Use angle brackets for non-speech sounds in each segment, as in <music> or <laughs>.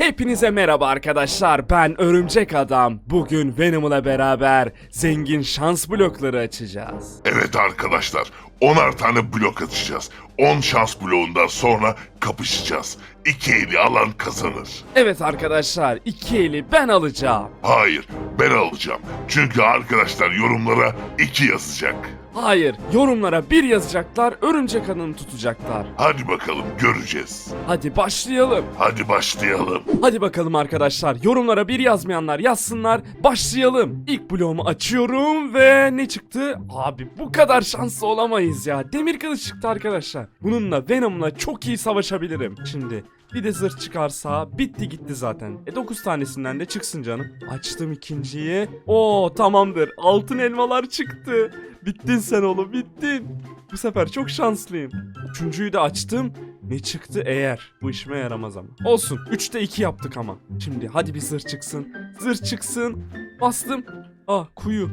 Hepinize merhaba arkadaşlar. Ben Örümcek Adam. Bugün Venom'la beraber zengin şans blokları açacağız. Evet arkadaşlar, 10'ar tane blok atacağız. 10 şans bloğundan sonra kapışacağız. İki eli alan kazanır. Evet arkadaşlar, iki eli ben alacağım. Hayır, ben alacağım. Çünkü arkadaşlar yorumlara 2 yazacak. Hayır, yorumlara bir yazacaklar, Örümcek Adam'ı tutacaklar. Hadi bakalım göreceğiz. Hadi başlayalım. Hadi başlayalım. Hadi bakalım arkadaşlar, yorumlara bir yazmayanlar yazsınlar. Başlayalım. İlk bloğumu açıyorum ve ne çıktı? Abi bu kadar şanslı olamayız ya. Demir kılıç çıktı arkadaşlar. Bununla Venom'la çok iyi savaşabilirim. Şimdi bir de zırh çıkarsa bitti gitti zaten. E 9 tanesinden de çıksın canım. Açtım ikinciyi. Oo tamamdır. Altın elmalar çıktı. Bittin sen oğlum bittin. Bu sefer çok şanslıyım. Üçüncüyü de açtım. Ne çıktı eğer? Bu işime yaramaz ama. Olsun. 3'te 2 yaptık ama. Şimdi hadi bir zırh çıksın. Zırh çıksın. Bastım. Ah kuyu.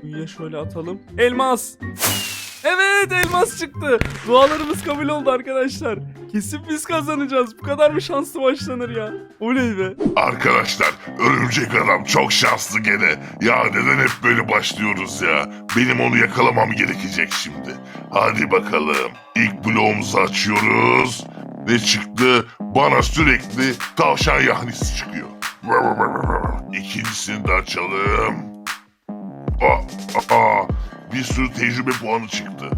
Kuyuya şöyle atalım. Elmas. Evet elmas çıktı. Dualarımız kabul oldu arkadaşlar. Kesin biz kazanacağız. Bu kadar mı şanslı başlanır ya? Oley be. Arkadaşlar, örümcek adam çok şanslı gene. Ya neden hep böyle başlıyoruz ya? Benim onu yakalamam gerekecek şimdi. Hadi bakalım. İlk bloğumuzu açıyoruz. Ne çıktı? Bana sürekli tavşan yahnisi çıkıyor. İkincisini de açalım. Aa, aa, bir sürü tecrübe puanı çıktı.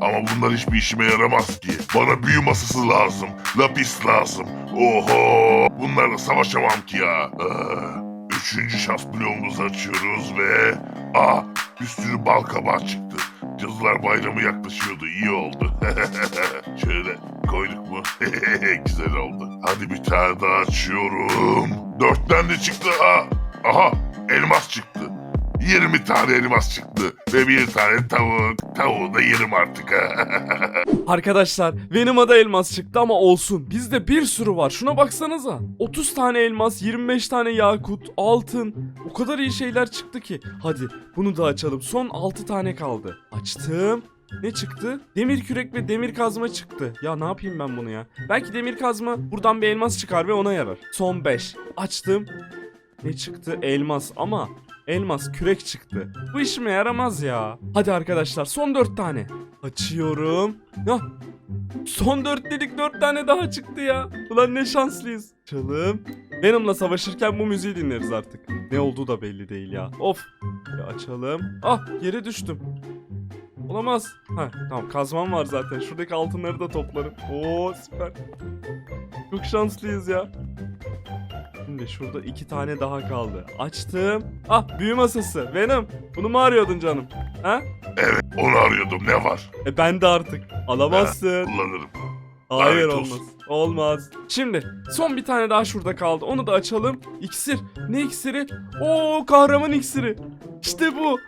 Ama bunlar hiçbir işime yaramaz ki. Bana büyü masası lazım. Lapis lazım. Oho! Bunlarla savaşamam ki ya. Aa, üçüncü şans bloğumuzu açıyoruz ve... Aa! Bir sürü bal kabağı çıktı. Cadılar bayramı yaklaşıyordu. iyi oldu. <laughs> Şöyle koyduk mu? <laughs> Güzel oldu. Hadi bir tane daha açıyorum. Dörtten de çıktı. Aa, aha! Elmas çıktı. 20 tane elmas çıktı ve bir tane tavuk. Tavuğu da yerim artık. <laughs> Arkadaşlar Venom'a elmas çıktı ama olsun. Bizde bir sürü var. Şuna baksanıza. 30 tane elmas, 25 tane yakut, altın. O kadar iyi şeyler çıktı ki. Hadi bunu da açalım. Son 6 tane kaldı. Açtım. Ne çıktı? Demir kürek ve demir kazma çıktı. Ya ne yapayım ben bunu ya? Belki demir kazma buradan bir elmas çıkar ve ona yarar. Son 5. Açtım. Ne çıktı? Elmas ama elmas kürek çıktı. Bu işime yaramaz ya. Hadi arkadaşlar son 4 tane. Açıyorum. Ya son 4 dedik 4 tane daha çıktı ya. Ulan ne şanslıyız. Çalım. Venom'la savaşırken bu müziği dinleriz artık. Ne olduğu da belli değil ya. Of. Bir açalım. Ah yere düştüm. Olamaz. Ha tamam kazmam var zaten. Şuradaki altınları da toplarım. Oo süper. Çok şanslıyız ya. Şimdi şurada iki tane daha kaldı. Açtım. Ah büyü masası. Venom. Bunu mu arıyordun canım? Ha? evet onu arıyordum ne var? E ben de artık. Alamazsın. Kullanırım. Hayır Lanet olmaz. olsun. Olmaz. Şimdi son bir tane daha şurada kaldı. Onu da açalım. İksir. Ne iksiri? Oo kahraman iksiri. İşte bu.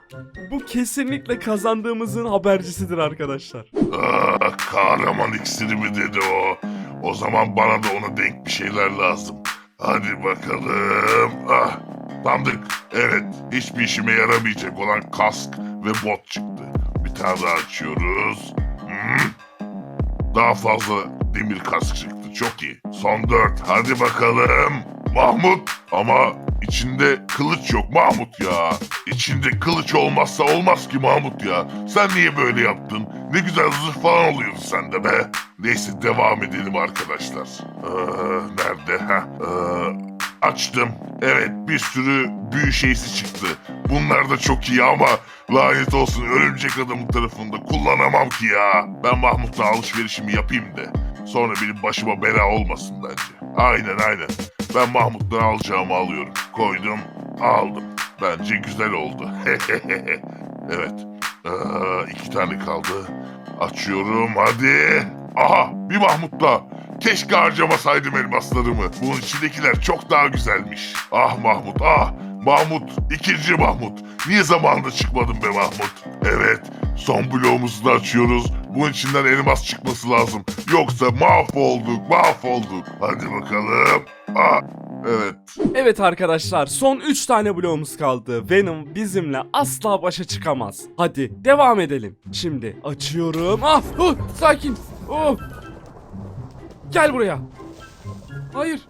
Bu kesinlikle kazandığımızın habercisidir arkadaşlar. Ah, kahraman iksiri mi dedi o? O zaman bana da ona denk bir şeyler lazım. Hadi bakalım. Ah, sandık. Evet, hiçbir işime yaramayacak olan kask ve bot çıktı. Bir tane daha açıyoruz. Hmm. Daha fazla demir kask çıktı. Çok iyi. Son dört. Hadi bakalım. Mahmut. Ama içinde kılıç yok Mahmut ya. İçinde kılıç olmazsa olmaz ki Mahmut ya. Sen niye böyle yaptın? Ne güzel zırh falan oluyordu sende be. Neyse devam edelim arkadaşlar. Ee, nerede? Ha? açtım. Evet bir sürü büyü şeysi çıktı. Bunlar da çok iyi ama lanet olsun örümcek adamın tarafında kullanamam ki ya. Ben Mahmut'la alışverişimi yapayım da. Sonra benim başıma bela olmasın bence. Aynen aynen. Ben Mahmut'tan alacağımı alıyorum. Koydum, aldım. Bence güzel oldu. <laughs> evet. Ee, iki tane kaldı. Açıyorum hadi. Aha bir Mahmut'la. Keşke harcamasaydım elmaslarımı. Bunun içindekiler çok daha güzelmiş. Ah Mahmut ah. Mahmut, ikinci Mahmut. Niye zamanında çıkmadın be Mahmut? Evet, son bloğumuzu da açıyoruz. Bunun içinden elmas çıkması lazım. Yoksa mahvolduk, mahvolduk. Hadi bakalım. Ah, evet. Evet arkadaşlar son 3 tane bloğumuz kaldı. Venom bizimle asla başa çıkamaz. Hadi devam edelim. Şimdi açıyorum. Ah oh, sakin. Oh. Gel buraya. Hayır.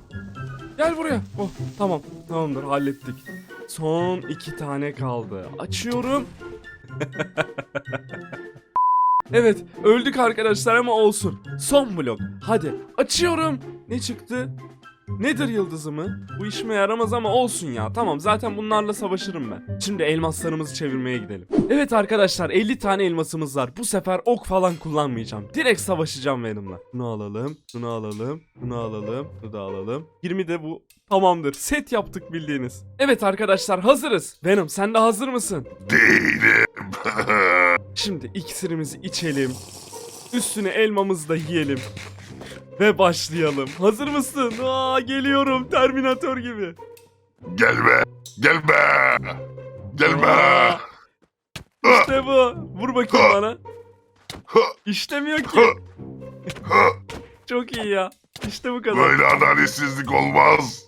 Gel buraya. Oh tamam. Tamamdır hallettik. Son iki tane kaldı. Açıyorum. <laughs> evet öldük arkadaşlar ama olsun. Son blok. Hadi açıyorum. Ne çıktı? Nedir yıldızı mı? Bu işime yaramaz ama olsun ya. Tamam zaten bunlarla savaşırım ben. Şimdi elmaslarımızı çevirmeye gidelim. Evet arkadaşlar 50 tane elmasımız var. Bu sefer ok falan kullanmayacağım. Direkt savaşacağım Venom'la. Bunu alalım, bunu alalım, bunu alalım, bunu da alalım. 20 de bu. Tamamdır. Set yaptık bildiğiniz. Evet arkadaşlar hazırız. Venom sen de hazır mısın? Değilim. <laughs> Şimdi iksirimizi içelim. Üstüne elmamızı da yiyelim. Ve başlayalım. Hazır mısın? Aa geliyorum Terminator gibi. Gelme. Gelme. Gelme. Aa. İşte bu. Vur bakayım bana. İşlemiyor ki. Çok iyi ya. İşte bu kadar. Böyle adaletsizlik olmaz.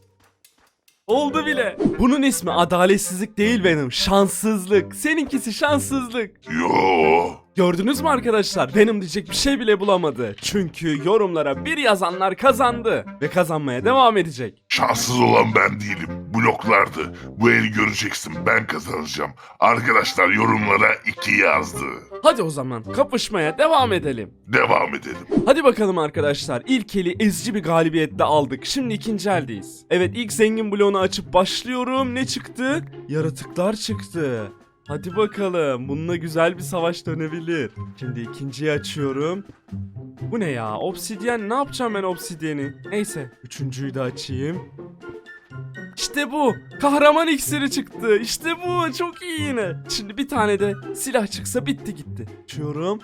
Oldu bile. Bunun ismi adaletsizlik değil benim. Şanssızlık. Seninkisi şanssızlık. Yo. Gördünüz mü arkadaşlar? Benim diyecek bir şey bile bulamadı. Çünkü yorumlara bir yazanlar kazandı. Ve kazanmaya devam edecek. Şanssız olan ben değilim. Bloklardı. Bu eli göreceksin. Ben kazanacağım. Arkadaşlar yorumlara iki yazdı. Hadi o zaman kapışmaya devam edelim. Devam edelim. Hadi bakalım arkadaşlar. İlk eli ezici bir galibiyetle aldık. Şimdi ikinci eldeyiz. Evet ilk zengin bloğunu açıp başlıyorum. Ne çıktı? Yaratıklar çıktı. Hadi bakalım. Bununla güzel bir savaş dönebilir. Şimdi ikinciyi açıyorum. Bu ne ya? Obsidyen ne yapacağım ben obsidyeni? Neyse. Üçüncüyü de açayım. İşte bu. Kahraman iksiri çıktı. İşte bu. Çok iyi yine. Şimdi bir tane de silah çıksa bitti gitti. Açıyorum.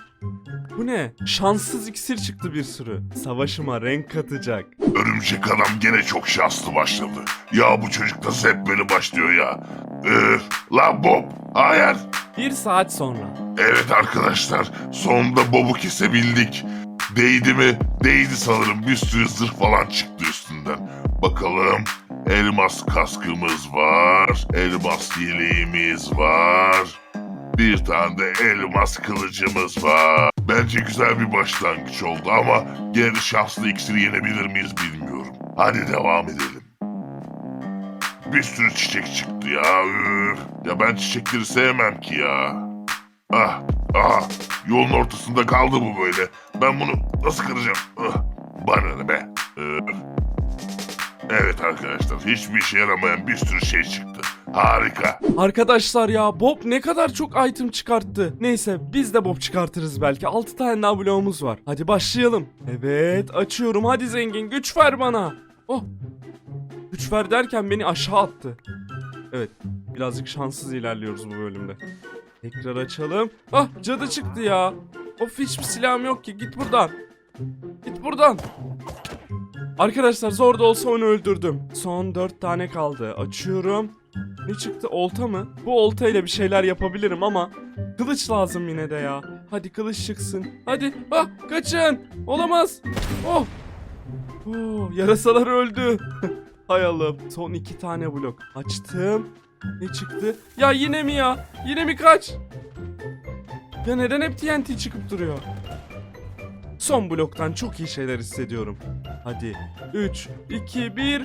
Bu ne? Şanssız iksir çıktı bir sürü. Savaşıma renk katacak. Örümcek adam gene çok şanslı başladı. Ya bu çocuk nasıl hep böyle başlıyor ya? Üf. Lan Bob. Hayır. Bir saat sonra. Evet arkadaşlar. Sonunda Bob'u kesebildik. Değdi mi? Değdi sanırım. Bir sürü zırh falan çıktı üstünden. Bakalım. Elmas kaskımız var. Elmas yeleğimiz var. Bir tane de elmas kılıcımız var. Bence güzel bir başlangıç oldu ama gene şanslı iksiri yenebilir miyiz bilmiyorum. Hadi devam edelim. Bir sürü çiçek çıktı ya. Üf. Ya ben çiçekleri sevmem ki ya. Ah, ah, yolun ortasında kaldı bu böyle. Ben bunu nasıl kıracağım? Ah, bana ne be? Üf. Evet arkadaşlar, hiçbir işe yaramayan bir sürü şey çıktı. Harika. Arkadaşlar ya Bob ne kadar çok item çıkarttı. Neyse biz de Bob çıkartırız belki. 6 tane daha bloğumuz var. Hadi başlayalım. Evet açıyorum. Hadi zengin güç ver bana. Oh. Güç ver derken beni aşağı attı. Evet birazcık şanssız ilerliyoruz bu bölümde. Tekrar açalım. Ah cadı çıktı ya. Of hiçbir silahım yok ki. Git buradan. Git buradan. Arkadaşlar zor da olsa onu öldürdüm. Son 4 tane kaldı. Açıyorum. Ne çıktı? Olta mı? Bu olta ile bir şeyler yapabilirim ama kılıç lazım yine de ya. Hadi kılıç çıksın. Hadi. Ah kaçın. Olamaz. Oh. Oh, yarasalar öldü. <laughs> Hay Allah'ım. Son iki tane blok. Açtım. Ne çıktı? Ya yine mi ya? Yine mi kaç? Ya neden hep TNT çıkıp duruyor? Son bloktan çok iyi şeyler hissediyorum. Hadi. 3, 2, 1.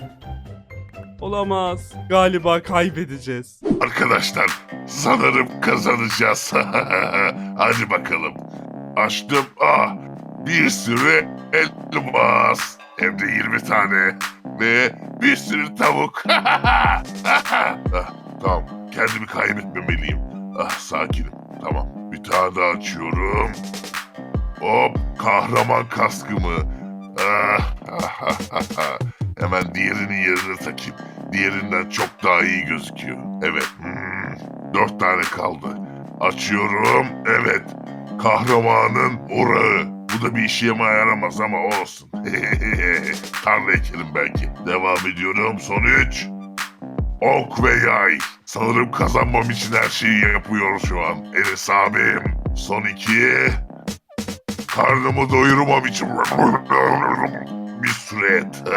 Olamaz. Galiba kaybedeceğiz. Arkadaşlar, sanırım kazanacağız. <laughs> Hadi bakalım. Açtım. Ah, bir sürü elmas. Hem de 20 tane. Ve bir sürü tavuk. <laughs> ah, tamam, kendimi kaybetmemeliyim. Ah, sakinim. Tamam, bir tane daha açıyorum. Hop, kahraman kaskımı. Ah, <laughs> Hemen diğerinin yerine takayım. Diğerinden çok daha iyi gözüküyor. Evet. Hmm, dört tane kaldı. Açıyorum. Evet. Kahramanın orağı. Bu da bir işe yaramaz ama olsun. <laughs> Tarla ekelim belki. Devam ediyorum. Son üç. Ok ve yay. Sanırım kazanmam için her şeyi yapıyor şu an. Enes abim. Son iki. Karnımı doyurmam için <laughs> bir sürü et. <laughs>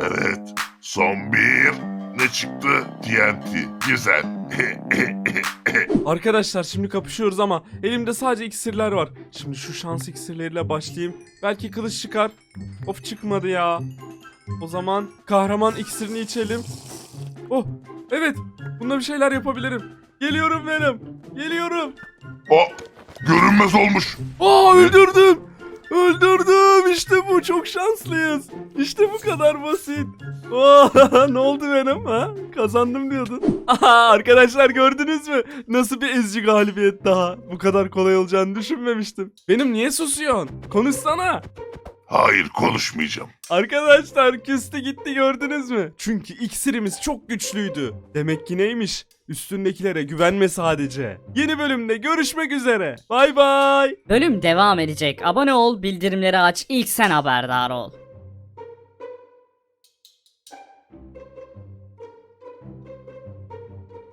evet. Son bir. Ne çıktı? TNT. Güzel. <laughs> Arkadaşlar şimdi kapışıyoruz ama elimde sadece iksirler var. Şimdi şu şans iksirleriyle başlayayım. Belki kılıç çıkar. Of çıkmadı ya. O zaman kahraman iksirini içelim. Oh evet bunda bir şeyler yapabilirim. Geliyorum Venom. Geliyorum. O görünmez olmuş. Aa öldürdüm. Öldürdüm. İşte bu. Çok şanslıyız. İşte bu kadar basit. Aa, <laughs> ne oldu Venom ha? Kazandım diyordun. Aha, arkadaşlar gördünüz mü? Nasıl bir ezici galibiyet daha. Bu kadar kolay olacağını düşünmemiştim. Benim niye susuyorsun? Konuşsana. Hayır konuşmayacağım. Arkadaşlar küstü gitti gördünüz mü? Çünkü iksirimiz çok güçlüydü. Demek ki neymiş? Üstündekilere güvenme sadece. Yeni bölümde görüşmek üzere. Bay bay. Bölüm devam edecek. Abone ol, bildirimleri aç, ilk sen haberdar ol.